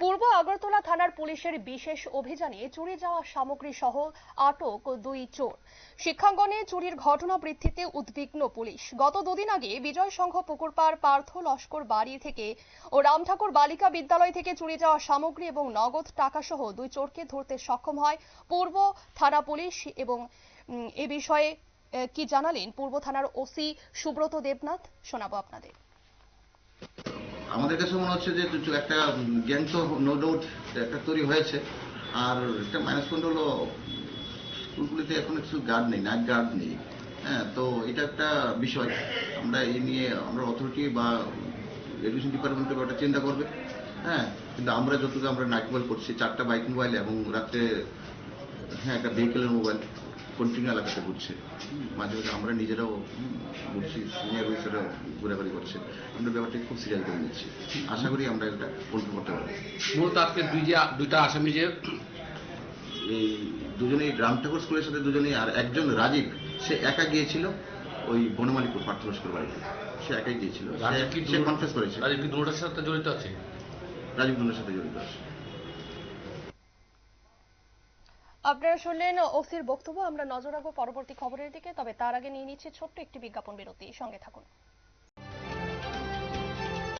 পূর্ব আগরতলা থানার পুলিশের বিশেষ অভিযানে চুরি যাওয়া সামগ্রী সহ আটক দুই চোর। শিক্ষাঙ্গনে চুরির ঘটনা বৃদ্ধিতে উদ্বিগ্ন পুলিশ। গত দুদিন আগে বিজয় সংঘ পুকুরপাড় পার্থ লস্কর বাড়ি থেকে ও রামঠাকুর বালিকা বিদ্যালয় থেকে চুরি যাওয়া সামগ্রী এবং নগদ টাকা সহ দুই চোরকে ধরতে সক্ষম হয় পূর্ব থানা পুলিশ এবং এ বিষয়ে কি জানালেন পূর্ব থানার ওসি সুব্রত দেবনাথ, শোনাবো আপনাদের। আমাদের কাছে মনে হচ্ছে যে একটা গ্যাং তো নো ডাউট একটা তৈরি হয়েছে। আর একটা মাইনাস পয়েন্ট হলো, স্কুলগুলিতে এখন কিছু গার্ড নেই নাইট গার্ড নেই। হ্যাঁ তো এটা একটা বিষয়। আমরা এই নিয়ে, আমরা অথরিটি বা এডুকেশন ডিপার্টমেন্ট একটা চিন্তা করবে। হ্যাঁ কিন্তু আমরা যতটুকু আমরা নাইট মোবাইল করছি, চারটা বাইক মোবাইল এবং রাত্রে হ্যাঁ একটা ভেহিকেলের মোবাইল কন্টিনিউ এলাকাতে ঘুরছে মাঝে মাঝে আমরা নিজেরাও ঘুরছি সিনিয়র অফিসাররা ঘোরাঘুরি করছে। আমরা ব্যাপারটা খুব সিরিয়াস করে নিচ্ছি। আশা করি আমরা এটা কন্ট্রোল করতে পারব। মূলত আজকে দুই যে দুইটা আসামি যে এই দুজনেই রাম ঠাকুর স্কুলের সাথে দুজনেই আর একজন রাজীব সে একা গিয়েছিল ওই বনমালীপুর পার্থবস্কর বাড়িতে। সে একাই গিয়েছিল। সে- কনফেস করেছে। রাজীব কি দুটোর সাথে জড়িত আছে? রাজীব দুজনের সাথে জড়িত আছে। আপনারা শুনলেন ওসির বক্তব্য, আমরা নজর রাখব পরবর্তী খবরের দিকে, তবে তার আগে নিয়ে নিচ্ছে ছোট্ট একটি বিজ্ঞাপন বিরতি। সঙ্গে থাকুন।